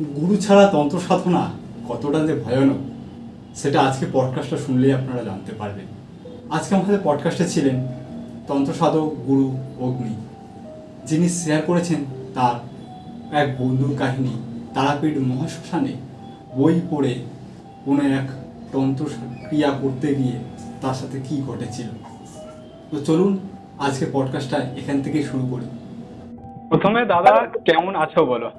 গুরু ছাড়া তন্ত্র সাধনা কতটা যে ভয়ানক, সেটা আজকে পডকাস্টটা শুনলেই আপনারা জানতে পারবেন। আজকে আমাদের পডকাস্টে ছিলেন তন্ত্র সাধক গুরু অগ্নি, যিনি শেয়ার করেছেন তার এক বন্ধুর কাহিনী তারাপীঠ মহাশ্মশানে বই পড়ে কোনো এক তন্ত্র ক্রিয়া করতে গিয়ে তার সাথে কি ঘটেছিল। তো চলুন আজকে পডকাস্টটা এখান থেকেই শুরু করি। প্রথমে দাদা কেমন আছো বলো।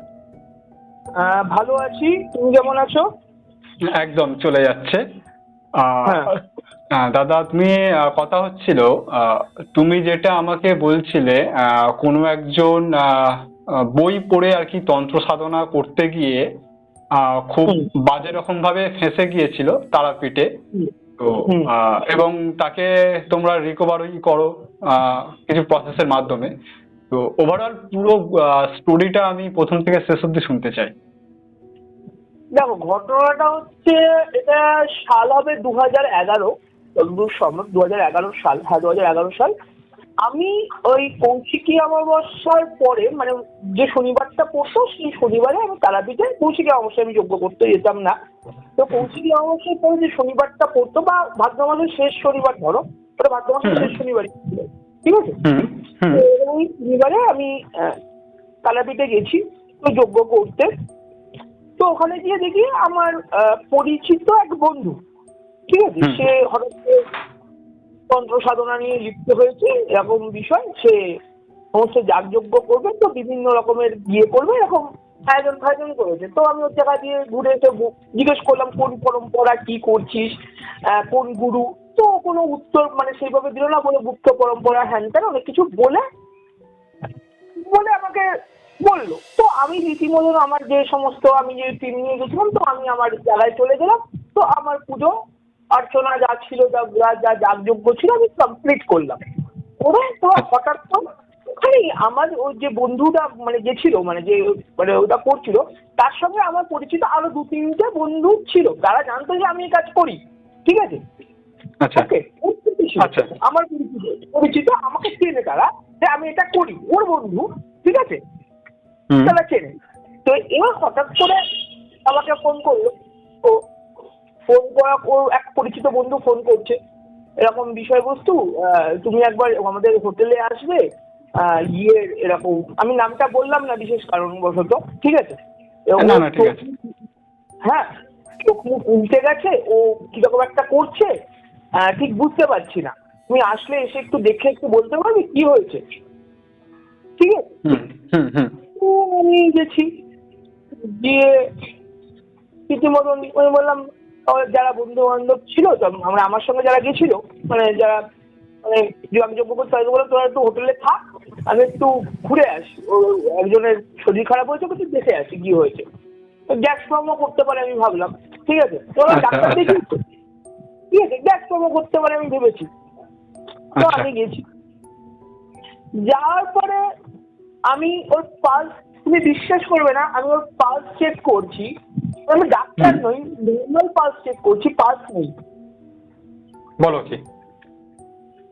ভালো আছি। তুমি কেমন আছো? একদম চলে যাচ্ছে। হ্যাঁ। দাদা তুমি কথা হচ্ছিল তুমি যেটা আমাকে বলছিলে কোনো একজন বই পড়ে আর কি তন্ত্র সাধনা করতে গিয়ে খুব বাজে রকম ভাবে ফেঁসে গিয়েছিল তারাপীঠে। তো এবং তাকে তোমরা রিকভারি করো কিছু প্রসেসের মাধ্যমে। তো ওভারঅল পুরো স্টোরিটা আমি প্রথম থেকে শেষ অব্দি শুনতে চাই। দেখো ঘটনাটা হচ্ছে এটা সাল হবে দু হাজার এগারো যতদূর সম্ভব দু হাজার এগারো সাল হ্যাঁ দু হাজার এগারো সাল। আমি ওই কৌশিকী অমাবস্যার পরে মানে যে শনিবারটা পড়তো সেই শনিবারে আমি তারাপীঠে কৌশিকী অমাবস্যায় আমি যোগ্য করতে যেতাম না। তো কৌশিকী অমাবস্যার পরে যে শনিবারটা পড়তো বা ভাদ্র মাসের শেষ শনিবার ধরো ওটা ভাদ্র মাসের শেষ শনিবারই। ঠিক আছে? শনিবারে আমি তারাপীঠে গেছি তো যজ্ঞ করতে। তো ওখানে গিয়ে দেখি আমার পরিচিত এক বন্ধু ঠিক আছে? সে হঠাৎ তন্ত্র সাধনা নিয়ে লিপ্ত হয়েছে এরকম বিষয়। সে সমস্ত যাগযজ্ঞ করবে তো বিভিন্ন রকমের বিয়ে করবে এরকম আয়োজন ফায়োজন করেছে। তো আমি ওর জায়গা দিয়ে ঘুরে এসে জিজ্ঞেস করলাম কোন পরম্পরা কি করছিস? আহ, কোন গুরু? তো কোনো উত্তর মানে সেইভাবে দিল না বলে গুপ্ত পরম্পরা হ্যান ত্যান অনেক কিছু বলে বলে আমাকে বলল। তো আমি রীতিমতন আমার যে সমস্ত আমি যে টিম নিয়ে গেছিলাম, তো আমি আমার জায়গায় চলে গেলাম। তো আমার পুজো, অর্চনা যা ছিল, যা যা- যাগযজ্ঞ ছিল, আমি কমপ্লিট করলাম। করে তো হঠাৎ তো ওখানেই আমার ওই যে বন্ধুটা মানে যে ছিল মানে যে মানে ওটা করছিল, তার সঙ্গে আমার পরিচিত আরও দু তিনটে বন্ধু ছিল তারা জানতো যে আমি কাজ করি, ঠিক আছে? আচ্ছা। ওকে আচ্ছা। আমার পরিচিত পরিচিত আমাকে চেনে তারা যে আমি এটা করি ওর বন্ধু ঠিক আছে? তারা চেনে। তো এবার হঠাৎ করে আমাকে ফোন করল। ও ফোন করা ওর এক পরিচিত বন্ধু ফোন করছে। এরকম বিষয়বস্তু তুমি একবার আমাদের হোটেলে আসবে আহ, ইয়ে এরকম আমি নামটা বললাম না বিশেষ কারণবশত ঠিক আছে। হ্যাঁ চোখ মুখ উল্টে গেছে ও কীরকম একটা করছে ঠিক বুঝতে পারছি না। তুমি আসলে এসে একটু দেখে একটু বলতে পারবে কি হয়েছে। ঠিক আছে? আমি গেছি। গিয়ে রীতিমতন আমি বললাম যারা বন্ধু বান্ধব ছিল আমরা আমার সঙ্গে যারা গেছিল মানে যারা মানে আমি যোগ্য করতে তাদের বললাম তোরা একটু হোটেলে থাক আমি একটু ঘুরে আসি। ও একজনের শরীর খারাপ হয়েছে একটু দেখে আসি কি হয়েছে। গ্যাস প্রমো করতে পারে আমি ভাবলাম। ঠিক আছে? তোরা আচ্ছা, ডাক্তার আচ্ছা। দেখি ঠিক আছে গ্যাস প্রমো করতে পারে আমি ভেবেছি। তো আচ্ছা। আমি গেছি। যাওয়ার পরে আমি ওর পালস তুমি বিশ্বাস করবে না আমি ওর পালস চেক করছি। আমি ডাক্তার নই নর্মাল পালস চেক করছি পালস নেই। বলো কি?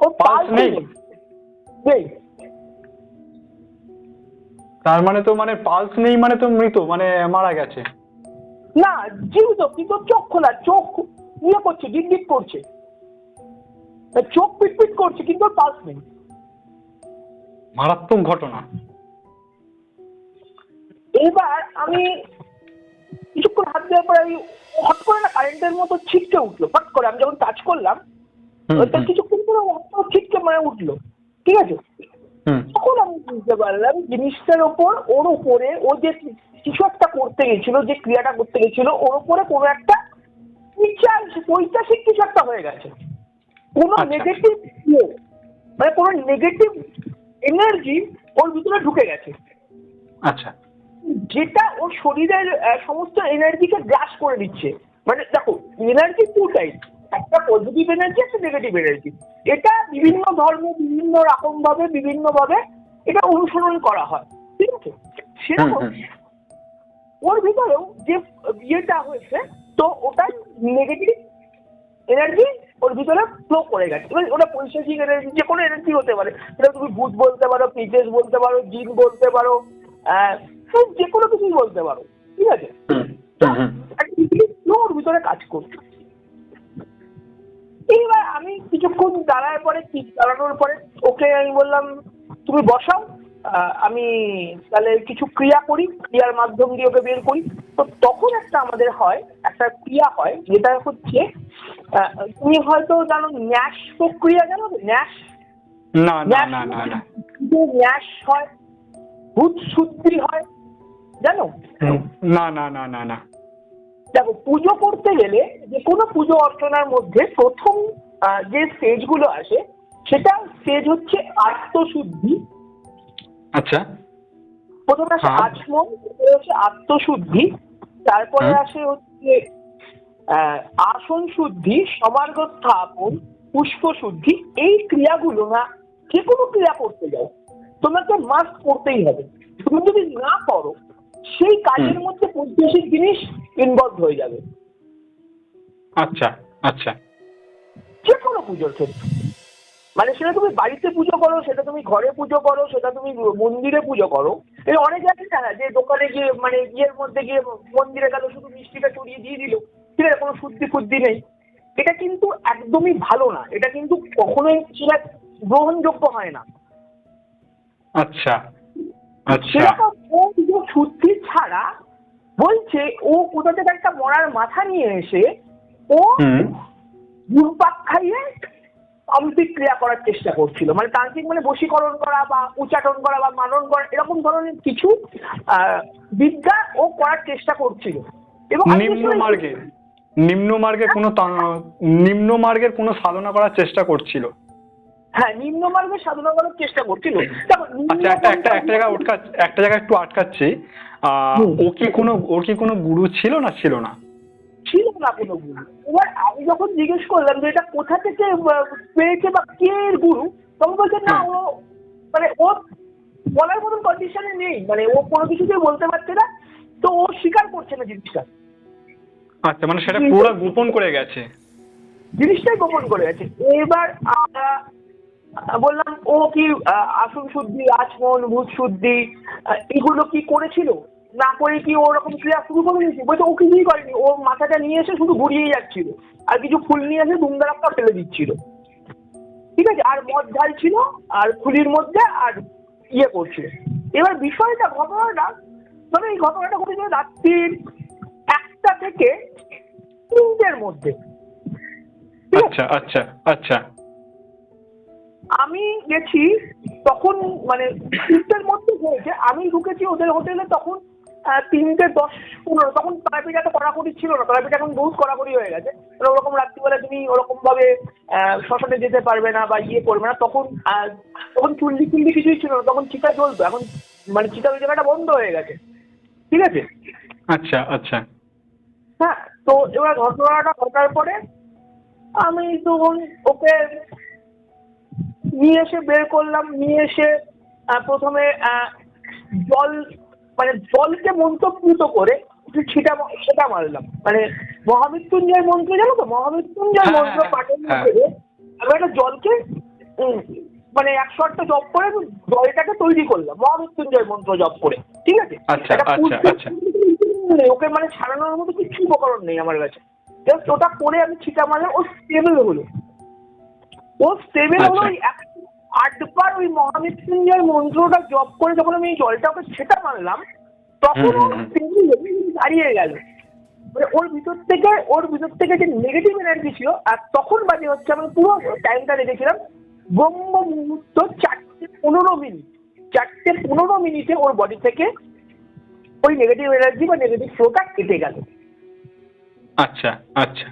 ও পালস নেই? নেই। তার মানে তো মানে পালস নেই মানে তো মৃত মানে মারা গেছে। না জীবিত কিন্তু চোখ খোলা চোখ ইয়ে করছে ডিপ করছে। চোখ পিট পিট করছে কিন্তু পালস নেই। মারাত্মক ঘটনা। এবার আমি কিছুক্ষণ হাত দেওয়ার পরে আমি হট করে না কারেন্টের মতো ছিটকে উঠল হট করে। আমি যখন টাচ করলাম ওটা কিছুক্ষণ পরে একটা ছিটকে মানে উঠল। ঠিক আছে? তখন আমি বুঝতে পারলাম জিনিসটার ওপর ওর উপরে ও যে কিছু একটা করতে গেছিল যে ক্রিয়াটা করতে গেছিল ওর উপরে কোনো একটা ঐতিহাসিক কিছু একটা হয়ে গেছে। কোনো আচ্ছা। নেগেটিভ মানে কোনো নেগেটিভ এনার্জি ওর ভিতরে ঢুকে গেছে। আচ্ছা। যেটা ওর শরীরের সমস্ত এনার্জিকে গ্রাস করে দিচ্ছে। মানে দেখো এনার্জি টু টাইপ একটা পজিটিভ এনার্জি একটা নেগেটিভ এনার্জি এটা বিভিন্ন ধর্ম বিভিন্ন রকম ভাবে বিভিন্ন ভাবে এটা অনুসরণ করা হয়। ঠিক আছে? সেরকম ওর ভিতরেও যে ইয়েটা হয়েছে তো ওটা নেগেটিভ এনার্জি ওর ভিতরে ফ্লো করে গেছে। এবার ওটা পৈশাচিক এনার্জি যে কোনো এনার্জি হতে পারে। সেটা তুমি ভূত বলতে পারো পিচেস বলতে পারো জিন বলতে পারো যে কোনো কিছুই বলতে পারো। ঠিক আছে? ফ্লো ওর ভিতরে কাজ করছে। এইবার আমি কিছুক্ষণ দাঁড়ায় পরে কি দাঁড়ানোর পরে ওকে আমি বললাম তুমি বসাও। আমি তাহলে কিছু ক্রিয়া করি ক্রিয়ার মাধ্যম দিয়ে ওকে বের করি। তো তখন একটা আমাদের হয় একটা ক্রিয়া হয় যেটা হচ্ছে তুমি হয়তো জানো ন্যাস প্রক্রিয়া জানো ন্যাস? না না না না না। ন্যাস হয় ভূত শুদ্ধি হয় জানো? না না না না না। দেখো পুজো করতে গেলে যে কোনো পুজো অর্চনার মধ্যে প্রথম যে স্টেজগুলো আসে সেটা স্টেজ হচ্ছে আত্মশুদ্ধি। আচ্ছা। প্রথমে আসে হ্যাঁ। আচমন তারপরে হচ্ছে আত্মশুদ্ধি তারপরে আসে হচ্ছে আসন শুদ্ধি সমার্গ স্থাপন পুষ্প শুদ্ধি এই ক্রিয়াগুলো না যে কোনো ক্রিয়া করতে যাও। তোমাকে মাস্ট করতেই হবে। তুমি যদি না করো সেই কাজের মধ্যে পৈশাচিক জিনিস ইনভলভ হয়ে যাবে। আচ্ছা আচ্ছা। যে কোনো পুজোর ক্ষেত্রে। মানে সেটা তুমি বাড়িতে পুজো করো সেটা তুমি ঘরে পুজো করো সেটা তুমি মন্দিরে পুজো করো। এই অনেক আছে না যে দোকানে গিয়ে মানে ইয়ের মধ্যে গিয়ে মন্দিরে গেল শুধু মিষ্টিটা চড়িয়ে দিয়ে দিল ঠিক আছে কোনো শুদ্ধি ফুদ্ধি নেই। এটা কিন্তু একদমই ভালো না এটা কিন্তু কখনোই সেটা গ্রহণযোগ্য হয় না। আচ্ছা আচ্ছা। ও শুদ্ধি ছাড়া বলছে ও কোথা থেকে একটা মরার মাথা নিয়ে এসে ও ঘুরপাক খাইয়ে ক্রিয়া করার চেষ্টা করছিল। মানে তান্ত্রিক মানে বশীকরণ করা বা উচ্চাটন করা বা মানন করা এরকম ধরনের কিছু বিদ্যা ও করার চেষ্টা করছিল। এবং নিম্ন মার্গে নিম্ন মার্গে কোনো নিম্ন মার্গের কোনো সাধনা করার চেষ্টা করছিল। হ্যাঁ নিম্ন মার্গে সাধনা করার চেষ্টা করছিল। আচ্ছা একটা একটা একটা জায়গায় উটকা একটা জায়গায় একটু আটকাচ্ছি। ও কি কোনো ওর কি কোনো গুরু ছিল না? ছিল না। ছিল না কোনো গুরু এবার আমি যখন জিজ্ঞেস করলাম যে এটা কোথা থেকে পেয়েছে বা কে এর গুরু তখন বলছে না ও মানে ও বলার মতন কন্ডিশনে নেই। মানে ও কোনো কিছুতেই বলতে পারছে না তো ও স্বীকার করছে না জিনিসটা। আচ্ছা মানে সেটা পুরো গোপন করে গেছে। জিনিসটাই গোপন করে গেছে। এবার আমরা বললাম ও কি আসন শুদ্ধি আচমন ভূত শুদ্ধি এগুলো কি করেছিল? না করে কি ওরকম ক্রিয়া শুরু করে দিয়েছে? বলছে ও কিছুই করেনি। ও মাথাটা নিয়ে এসে শুধু ঘুরিয়ে যাচ্ছিল। আর কিছু ফুল নিয়ে এসে দুমদারাপ্পা ফেলে দিচ্ছিল। ঠিক আছে? আর মদ ঢালছিল আর খুলির মধ্যে আর ইয়ে করছিল। এবার বিষয়টা ঘটনাটা মানে এই ঘটনাটা ঘটেছিল রাত্রির একটা থেকে তিনটের মধ্যে? আচ্ছা আচ্ছা আচ্ছা। আমি গেছি তখন মানে তিনটের মধ্যে হয়েছে। আমি ঢুকেছি ওদের হোটেলে তখন তিনটে দশ পনেরো তখন তারাপীঠ এত কড়াকড়ি ছিল না তারাপীঠ এখন বহুত কড়াকড়ি হয়ে গেছে। মানে ওরকম রাত্রিবেলা তুমি ওরকম ভাবে শ্মশানে যেতে পারবে না বা ইয়ে করবে না তখন তখন চুল্লি চুল্লি কিছুই ছিল না তখন চিতা চলতো এখন মানে চিতা ওই জায়গাটা বন্ধ হয়ে গেছে। ঠিক আছে? আচ্ছা আচ্ছা। হ্যাঁ তো এবার ঘটনাটা ঘটার পরে আমি তখন ওকে নিয়ে এসে বের করলাম নিয়ে এসে প্রথমে জল মানে জলকে মন্ত্রপুত করে একটু ছিটা সেটা মারলাম মানে মহামৃত্যুঞ্জয় মন্ত্র জানো তো মহামৃত্যুঞ্জয় হ্যাঁ, মন্ত্র হ্যাঁ, পাঠের হ্যাঁ। মধ্যে আমি একটা জলকে মানে একশো আটটা জপ করে জলটাকে তৈরি করলাম মহামৃত্যুঞ্জয় মন্ত্র জপ করে ঠিক আছে আচ্ছা, একটা আচ্ছা, আচ্ছা। ওকে মানে ছাড়ানোর মতো কিছু উপকরণ নেই আমার কাছে জাস্ট ওটা করে আমি ছিটা মারলাম ও স্টেবল হলো ও স্টেবল হলো। এক- আটবার ওই মহামৃত্যুঞ্জয় মন্ত্রটা জপ করে যখন আমি জলটা ওকে ছেটা মারলাম তখন দাঁড়িয়ে গেল। মানে ওর ভিতর থেকে ওর ভিতর থেকে যে নেগেটিভ এনার্জি ছিল আর তখন বাজে হচ্ছে আমি পুরো টাইমটা রেখেছিলাম ব্রহ্ম মুহূর্ত চারটে পনেরো মিনিট চারটে পনেরো মিনিটে ওর বডি থেকে ওই নেগেটিভ এনার্জি বা নেগেটিভ ফ্লোটা কেটে গেল। আচ্ছা আচ্ছা।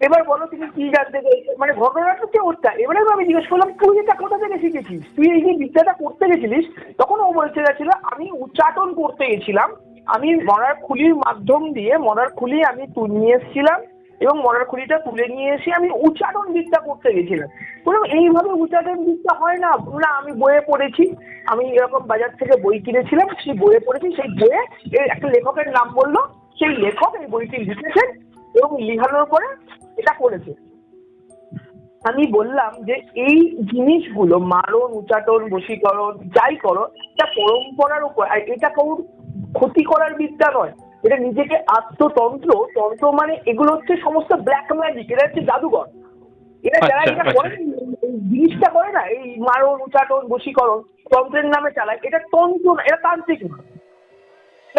এবার বলো তুমি কি জানতে চাইছো? মানে ঘটনাটা হচ্ছে ওরটা এবারে আমি জিজ্ঞেস করলাম, তুই এটা কোথা থেকে শিখেছিস? তুই এই যে বিদ্যাটা করতে গেছিলিস, তখন ও বলতে গেছিল আমি উচ্চাটন করতে গেছিলাম। আমি মরার খুলির মাধ্যম দিয়ে, মরার খুলি আমি তু- নিয়ে এসেছিলাম এবং মরার খুলিটা তুলে নিয়ে এসে আমি উচ্চারণ বিদ্যা করতে গেছিলাম। বললাম, এইভাবে উচ্চাটন বিদ্যা হয় না। না আমি বইয়ে পড়েছি। আমি এরকম বাজার থেকে বই কিনেছিলাম, সেই বইয়ে পড়েছি। সেই বইয়ে একটা লেখকের নাম বলল। সেই লেখক এই বইটি লিখেছেন এবং লিখানোর পরে এটা করেছে। আমি বললাম যে এই জিনিসগুলো মারণ উচাটন বশীকরণ যাই করো এটা পরম্পরার উপর আর এটা কারোর ক্ষতি করার বিদ্যা নয়। এটা নিজেকে আত্মতন্ত্র তন্ত্র মানে এগুলো হচ্ছে সমস্ত ব্ল্যাক ম্যাজিক এটা হচ্ছে জাদুঘর। এরা যারা আচ্ছা, এটা আচ্ছা। করে এই জিনিসটা করে না এই মারণ উচাটন বশীকরণ তন্ত্রের নামে চালায় এটা তন্ত্র না এটা তান্ত্রিক না।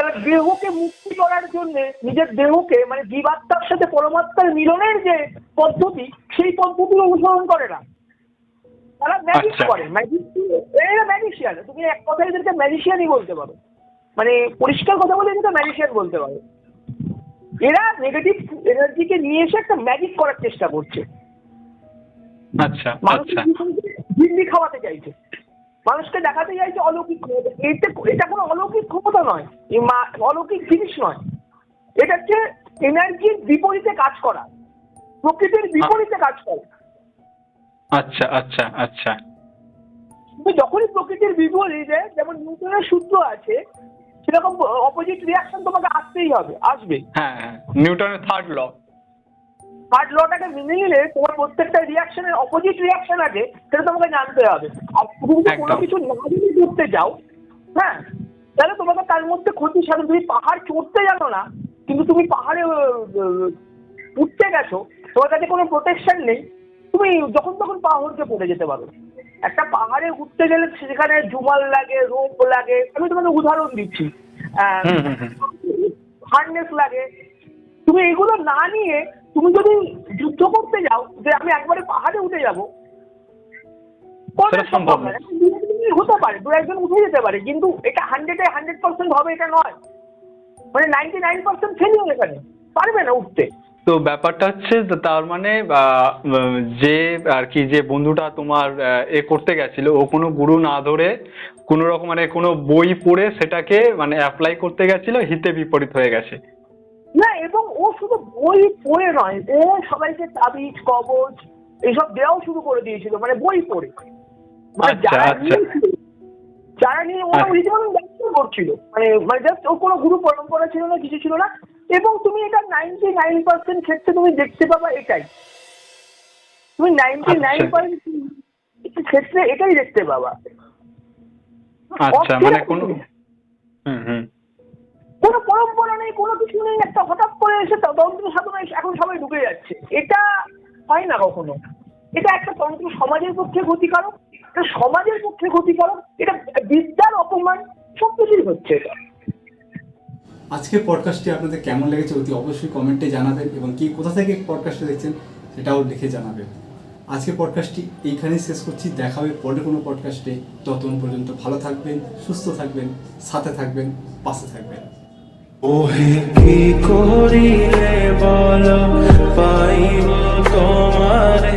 তারা দেহকে মুক্তি করার জন্য নিজের দেহকে মানে জীবাত্মার সাথে পরমাত্মার মিলনের যে পদ্ধতি সেই পদ্ধতি অনুসরণ করে না। তারা ম্যাজিক আচ্ছা। করে। ম্যাজিক এরা ম্যাজিশিয়ান তুমি এক কথায় এদেরকে ম্যাজিশিয়ানই বলতে পারো। মানে পরিষ্কার কথা বলে এদেরকে ম্যাজিশিয়ান বলতে পারো। এরা নেগেটিভ এনার্জিকে নিয়ে এসে একটা ম্যাজিক করার চেষ্টা করছে। আচ্ছা আচ্ছা। দিল্লি খাওয়াতে চাইছে। মানুষকে দেখাতে চাইছে অলৌকিক ক্ষমতা। এটা এটা কোনো অলৌকিক ক্ষমতা নয় অলৌকিক জিনিস নয়। এটা হচ্ছে এনার্জির বিপরীতে কাজ করা। প্রকৃতির বিপরীতে কাজ করা। আচ্ছা আচ্ছা আচ্ছা। যখনই প্রকৃতির বিপরীতে যেমন নিউটনের সূত্র আছে সেরকম অপোজিট রিয়াকশন তোমাকে আসতেই হবে আসবে। হ্যাঁ হ্যাঁ। নিউটনের থার্ড ল থার্ড লটাকে মেনে নিলে তোমার প্রত্যেকটা রিয়াকশনের অপোজিট রিয়াকশন আছে সেটা তোমাকে জানতে হবে। আর তুমি যদি কোনো কিছু না যদি করতে যাও হ্যাঁ তাহলে তোমাকে তার মধ্যে ক্ষতি সাধন তুমি পাহাড় চড়তে জানো না কিন্তু তুমি পাহাড়ে উঠতে গেছো তোমার কাছে কোনো প্রোটেকশন নেই তুমি যখন তখন পাহাড়কে পড়ে যেতে পারো। একটা পাহাড়ে উঠতে গেলে সেখানে জুমাল লাগে রোপ লাগে আমি তোমাকে উদাহরণ দিচ্ছি। হার্নেস লাগে। তুমি এগুলো না নিয়ে তুমি যদি যুদ্ধ করতে যাও যে আমি একবারে পাহাড়ে উঠে যাব সম্ভব হতে পারে দু একজন উঠে যেতে পারে কিন্তু এটা হান্ড্রেডে হান্ড্রেড পার্সেন্ট হবে এটা নয়। মানে নাইনটি নাইন পার্সেন্ট ফেলিও এখানে পারবে না উঠতে। তো ব্যাপারটা হচ্ছে তার মানে যে আর কি যে বন্ধুটা তোমার এ করতে গেছিল ও কোনো গুরু না ধরে কোনো রকম মানে কোনো বই পড়ে সেটাকে মানে অ্যাপ্লাই করতে গেছিল হিতে বিপরীত হয়ে গেছে। শুধু বই পড়ে নয় ও সবাইকে তাবিজ কবচ এইসব দেওয়াও শুরু করে দিয়েছিল মানে বই পড়ে মানে আচ্ছা, যারা আচ্ছা। যারা নিয়ে ওরা আচ্ছা। রীতিমতো ব্যস্ত করছিল মানে মানে জাস্ট ও কোনো গুরু পরম্পরা ছিল না কিছু ছিল না এবং তুমি এটা নাইনটি নাইন পার্সেন্ট ক্ষেত্রে তুমি দেখতে পাবা এটাই তুমি নাইনটি নাইন আচ্ছা। পার্সেন্ট ক্ষেত্রে এটাই দেখতে পাবা আচ্ছা মানে কোনো হুম হুম কোনো পরম্পরা নেই, কোনো কিছু নেই, একটা হঠাৎ করে এসে তন্ত্র সাধনায় এখন সবাই ঢুকে যাচ্ছে। এটা হয় না কখনো। এটা একটা তন্ত্র সমাজের পক্ষে ক্ষতিকারক, এটা সমাজের পক্ষে ক্ষতিকারক, এটা বিদ্যার অপমান সব কিছুই হচ্ছে এটা। আজকের পডকাস্টটি আপনাদের কেমন লেগেছে অতি অবশ্যই কমেন্টে জানাবেন এবং কি, কোথা থেকে পডকাস্টটা দেখছেন সেটাও লিখে জানাবেন। আজকের পডকাস্টটি এইখানেই শেষ করছি। দেখা হবে পরের কোনো পডকাস্টে ততক্ষণ পর্যন্ত ভালো থাকবেন, সুস্থ থাকবেন, সাথে থাকবেন, পাশে থাকবেন। ওহে কি করিলে বলো? পাইব তোমার।